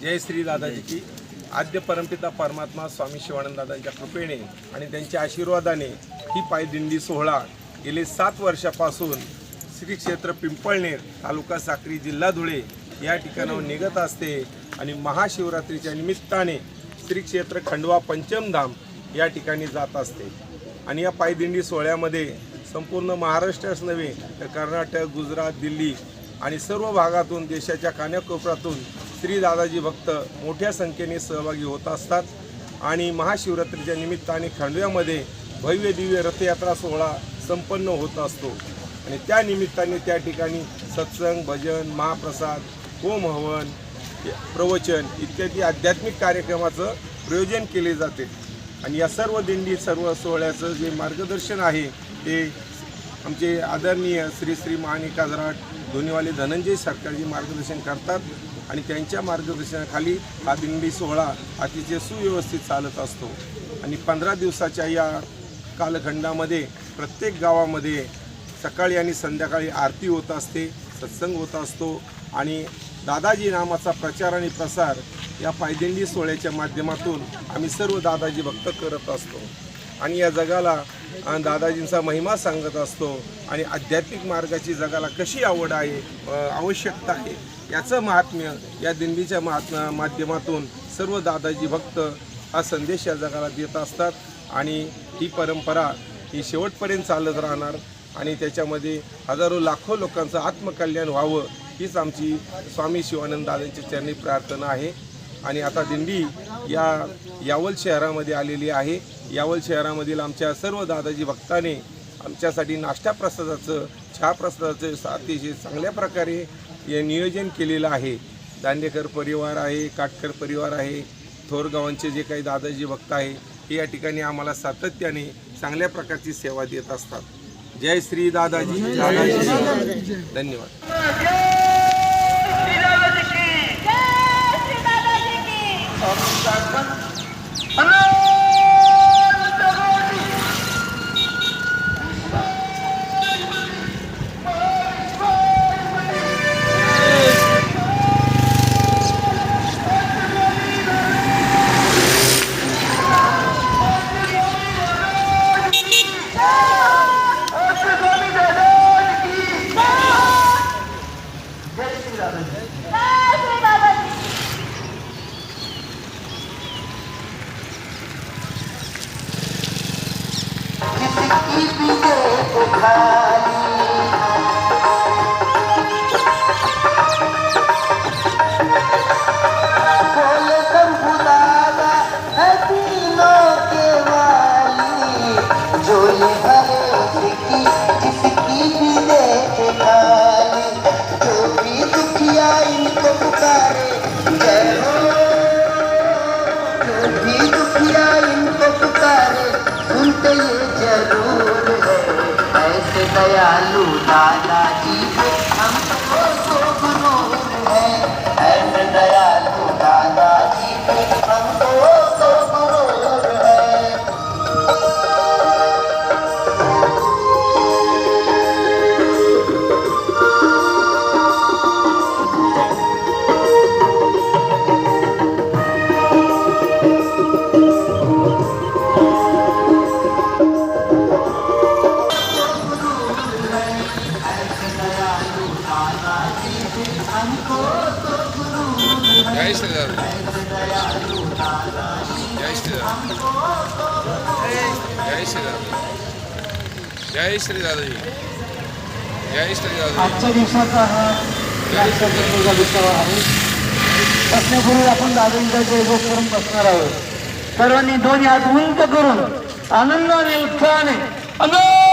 जय श्री दादाजी की आद्य परमपिता परमात्मा स्वामी शिवानंद दादांच्या कृपेने आणि त्यांच्या आशीर्वादाने ही पायदिंडी सोहळा गेले सात वर्षापासून श्री क्षेत्र पिंपळनेर तालुका साक्री जिल्हा धुळे या ठिकाणाहून निघत असते. आणि महाशिवरात्रीच्या निमित्ताने श्री क्षेत्र खंडवा पंचमधाम या ठिकाणी जात असते. आणि या पायदिंडी सोहळ्यामध्ये संपूर्ण महाराष्ट्रच नव्हे तर कर्नाटक गुजरात दिल्ली आणि सर्व भागातून देशाच्या कान्याकोपऱ्यातून श्री दादाजी भक्त मोठ्या संख्येने सहभागी होत असतात. आणि महाशिवरात्रीच्या निमित्ताने खंडव्यामध्ये भव्य दिव्य रथयात्रा सोहळा संपन्न होत असतो. आणि त्या निमित्ताने त्या ठिकाणी सत्संग भजन महाप्रसाद होम हवन प्रवचन इत्यादी आध्यात्मिक कार्यक्रमाचं प्रयोजन केले जाते. आणि या सर्व दिंडी सर्व सोहळ्याचं जे मार्गदर्शन आहे ते आमचे आदरणीय श्री श्री महानिका जराट धोनीवाले धनंजय सरकारजी मार्गदर्शन करतात आणि त्यांच्या मार्गदर्शनाखाली हा दिंडी सोहळा अतिशय सुव्यवस्थित चालत असतो. आणि पंधरा दिवसाच्या या कालखंडामध्ये प्रत्येक गावामध्ये सकाळी आणि संध्याकाळी आरती होत असते सत्संग होत असतो आणि दादाजी नामाचा प्रचार आणि प्रसार या पायदिंडी सोहळ्याच्या माध्यमातून आम्ही सर्व दादाजी भक्त करत असतो. आणि या जगाला दादाजींचा महिमा सांगत असतो. आणि आध्यात्मिक मार्गाची जगाला कशी आवड आहे आवश्यकता आहे याचं महात्म्य या दिंडीच्या महात्मा माध्यमातून सर्व दादाजी भक्त हा संदेश या जगाला देत असतात. आणि ही परंपरा ही शेवटपर्यंत चालत राहणार. आणि त्याच्यामध्ये हजारो लाखो लोकांचं आत्मकल्याण व्हावं हीच आमची स्वामी शिवानंद चरणी प्रार्थना आहे. आणि आता दिंडी या यावल शहरामध्ये आलेली आहे. यावल शहरामधील आमच्या सर्व दादाजी भक्ताने आमच्यासाठी नाश्ता प्रसादाचं चहा प्रसादाचं अतिशय चांगल्या प्रकारे हे नियोजन केलेलं आहे. दांडेकर परिवार आहे काटकर परिवार आहे थोरगावांचे जे काही दादाजी भक्त आहे हे या ठिकाणी आम्हाला सातत्याने चांगल्या प्रकारची सेवा देत असतात. जय श्री दादाजी. दादाजी. धन्यवाद. Anam! পৃথিবীতে উঠালি दयालु दादाजी पे जय श्रीराम जय श्रीराम जय श्री दादाजी जय श्री आजच्या दिवसाचा हा कार्यक्रमाचा विषय आहे बसण्यापूर्वी आपण दादांचा जयघोष करून बसणार आहोत सर्वांनी दोन्ही हात उंच करून आनंदाने उत्साहाने अनंत